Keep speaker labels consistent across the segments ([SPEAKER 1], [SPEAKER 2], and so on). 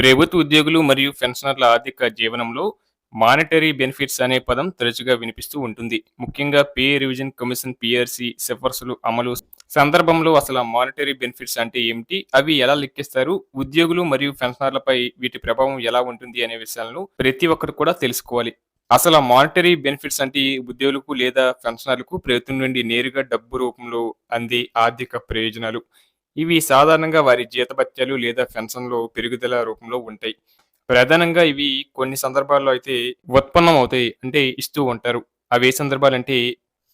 [SPEAKER 1] ప్రభుత్వ ఉద్యోగులు మరియు పెన్షనర్ల ఆర్థిక జీవనంలో మానిటరీ బెనిఫిట్స్ అనే పదం తరచుగా వినిపిస్తూ ఉంటుంది. ముఖ్యంగా పే రివిజన్ కమిషన్ పిఆర్సి సిఫార్సులు అమలు సందర్భంలో అసలు మానిటరీ బెనిఫిట్స్ అంటే ఏమిటి? అవి ఎలా లెక్కిస్తారు? ఉద్యోగులు మరియు పెన్షనర్లపై వీటి ప్రభావం ఎలా ఉంటుంది అనే విషయాలను ప్రతి ఒక్కరు కూడా తెలుసుకోవాలి. అసలు మానిటరీ బెనిఫిట్స్ అంటే ఉద్యోగులకు లేదా పెన్షనర్లకు ప్రభుత్వం నుండి నేరుగా డబ్బు రూపంలో అందే ఆర్థిక ప్రయోజనాలు. ఇవి సాధారణంగా వారి జీతభత్యాలు లేదా పెన్షన్లో పెరుగుదల రూపంలో ఉంటాయి. ప్రధానంగా ఇవి కొన్ని సందర్భాల్లో అయితే ఉత్పన్నం అవుతాయి అంటే ఇస్తూ ఉంటారు. అవి ఏ సందర్భాలంటే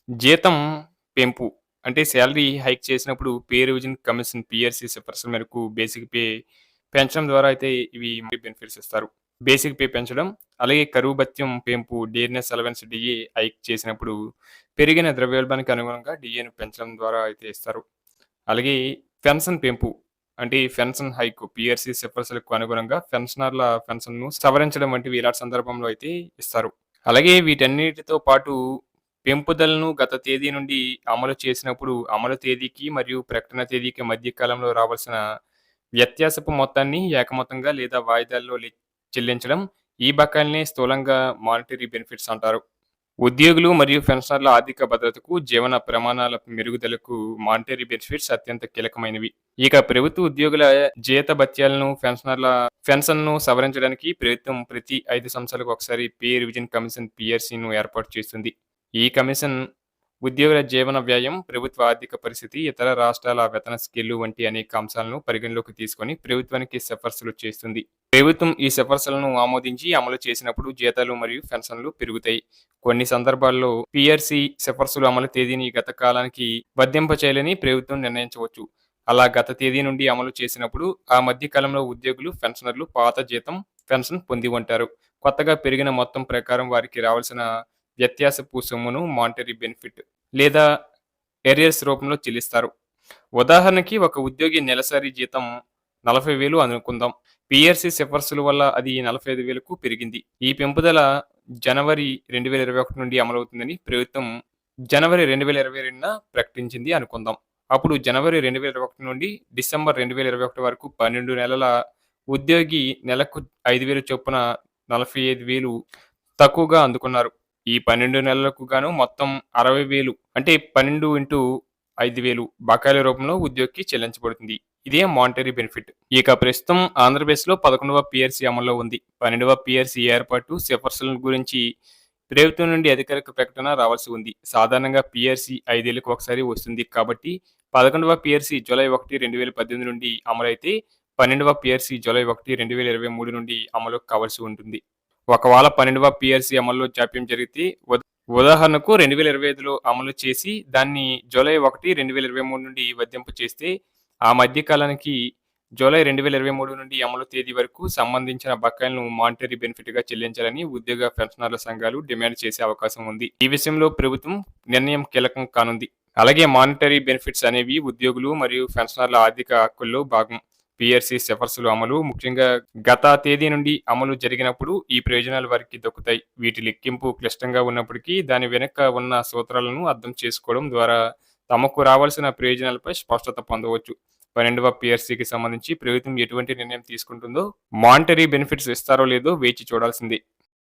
[SPEAKER 1] జీతం పెంపు అంటే శాలరీ హైక్ చేసినప్పుడు పే రివిజన్ కమిషన్ పిఆర్సీ సిఫార్సుల మేరకు బేసిక్ పే పెంచడం ద్వారా అయితే ఇవి బెనిఫిట్స్ ఇస్తారు. బేసిక్ పే పెంచడం అలాగే కరువు భత్యం పెంపు డీర్నెస్ అలవెన్స్ డిఏ హైక్ చేసినప్పుడు పెరిగిన ద్రవ్యోల్బానికి అనుగుణంగా డిఏను పెంచడం ద్వారా అయితే ఇస్తారు. అలాగే పెన్షన్ పెంపు అంటే పెన్షన్ హైక్ పిఆర్సీ సిఫార్సులకు అనుగుణంగా పెన్షనర్ల ఫెన్షన్ను సవరించడం వంటివి ఇలాంటి సందర్భంలో అయితే ఇస్తారు. అలాగే వీటన్నిటితో పాటు పెంపుదలను గత తేదీ నుండి అమలు చేసినప్పుడు అమలు తేదీకి మరియు ప్రకటన తేదీకి మధ్య కాలంలో రావాల్సిన వ్యత్యాసపు మొత్తాన్ని ఏకమొత్తంగా లేదా వాయిదాల్లో చెల్లించడం ఈ బకాయిల్ని స్థూలంగా మానిటరీ బెనిఫిట్స్ అంటారు. ఉద్యోగులు మరియు పెన్షనర్ల ఆర్థిక భద్రతకు జీవన ప్రమాణాల మెరుగుదలకు మానిటరీ బెనిఫిట్స్ అత్యంత కీలకమైనవి. ఇక ప్రభుత్వ ఉద్యోగుల జీత భత్యాలను పెన్షనర్ల పెన్షన్ను సవరించడానికి ప్రభుత్వం ప్రతి ఐదు సంవత్సరాలకు ఒకసారి పే రివిజన్ కమిషన్ పిఆర్సీను ఏర్పాటు చేస్తుంది. ఈ కమిషన్ ఉద్యోగుల జీవన వ్యయం ప్రభుత్వ ఆర్థిక పరిస్థితి ఇతర రాష్ట్రాల వేతన స్కేళ్ళు వంటి అనేక అంశాలను పరిగణలోకి తీసుకొని ప్రభుత్వానికి సిఫార్సులు చేస్తుంది. ప్రభుత్వం ఈ సిఫార్సులను ఆమోదించి అమలు చేసినప్పుడు జీతాలు మరియు పెన్షన్లు పెరుగుతాయి. కొన్ని సందర్భాల్లో పిఆర్సీ సిఫార్సులు అమలు తేదీని గత కాలానికి వర్ధింప చేయాలని ప్రభుత్వం నిర్ణయించవచ్చు. అలా గత తేదీ నుండి అమలు చేసినప్పుడు ఆ మధ్య కాలంలో ఉద్యోగులు పెన్షనర్లు పాత జీతం పెన్షన్ పొంది ఉంటారు. కొత్తగా పెరిగిన మొత్తం ప్రకారం వారికి రావాల్సిన వ్యత్యాసపు సొమ్మును మానిటరీ బెనిఫిట్ లేదా ఎరియర్స్ రూపంలో చెల్లిస్తారు. ఉదాహరణకి ఒక ఉద్యోగి నెలసరి జీతం నలభై వేలు అనుకుందాం. పిఆర్సీ సిఫార్సుల వల్ల అది నలభై ఐదు వేలకు పెరిగింది. ఈ పెంపుదల జనవరి రెండు వేల ఇరవై ఒకటి నుండి అమలవుతుందని ప్రభుత్వం జనవరి రెండు వేల ఇరవై రెండున ప్రకటించింది అనుకుందాం. అప్పుడు జనవరి రెండు వేల ఇరవై ఒకటి నుండి డిసెంబర్ రెండు వేల ఇరవై ఒకటి వరకు పన్నెండు నెలల ఉద్యోగి నెలకు ఐదు వేలు చొప్పున నలభై ఐదు వేలు తక్కువగా అందుకున్నారు. ఈ పన్నెండు నెలలకు గాను మొత్తం అరవై వేలు అంటే పన్నెండు ఇంటూ ఐదు వేలు బకాయిల రూపంలో ఉద్యోగికి చెల్లించబడుతుంది. ఇదే మానిటరీ బెనిఫిట్ ఇక ప్రస్తుతం ఆంధ్రప్రదేశ్లో పదకొండవ పిఆర్సీ అమల్లో ఉంది. పన్నెండవ పిఆర్సీ ఏర్పాటు సిఫార్సుల గురించి ప్రభుత్వం నుండి అధికారిక ప్రకటన రావాల్సి ఉంది. సాధారణంగా పిఆర్సీ ఐదేళ్ళకు ఒకసారి వస్తుంది కాబట్టి పదకొండవ పిఆర్సీ జూలై ఒకటి రెండు వేల పద్దెనిమిది నుండి అమలైతే పన్నెండవ పిఆర్సీ జూలై ఒకటి రెండు వేల ఇరవై మూడు నుండి అమలు కావాల్సి ఉంటుంది. ఒకవేళ పన్నెండవ పిఆర్సీ అమల్లో జాప్యం జరిగితే ఉదాహరణకు రెండు వేల ఇరవై ఐదులో అమలు చేసి దాన్ని జూలై ఒకటి రెండు వేల ఇరవై మూడు నుండి వర్తింపు చేస్తే ఆ మధ్య కాలానికి జూలై రెండు వేల ఇరవై మూడు నుండి అమలు తేదీ వరకు సంబంధించిన బకాయిలను మానిటరీ బెనిఫిట్గా చెల్లించాలని ఉద్యోగ పెన్షనర్ల సంఘాలు డిమాండ్ చేసే అవకాశం ఉంది. ఈ విషయంలో ప్రభుత్వం నిర్ణయం కీలకం కానుంది. అలాగే మానిటరీ బెనిఫిట్స్ అనేవి ఉద్యోగులు మరియు పెన్షనర్ల ఆర్థిక హక్కుల్లో భాగం. పిఆర్సీ సిఫార్సులు అమలు ముఖ్యంగా గత తేదీ నుండి అమలు జరిగినప్పుడు ఈ ప్రయోజనాలు వారికి దక్కుతాయి. వీటి లెక్కింపు క్లిష్టంగా ఉన్నప్పటికీ దాని వెనుక ఉన్న సూత్రాలను అర్థం చేసుకోవడం ద్వారా తమకు రావాల్సిన ప్రయోజనాలపై స్పష్టత పొందవచ్చు. పన్నెండవ పిఆర్సీకి సంబంధించి ప్రభుత్వం ఎటువంటి నిర్ణయం తీసుకుంటుందో మానిటరీ బెనిఫిట్స్ ఇస్తారో లేదో వేచి చూడాల్సిందే.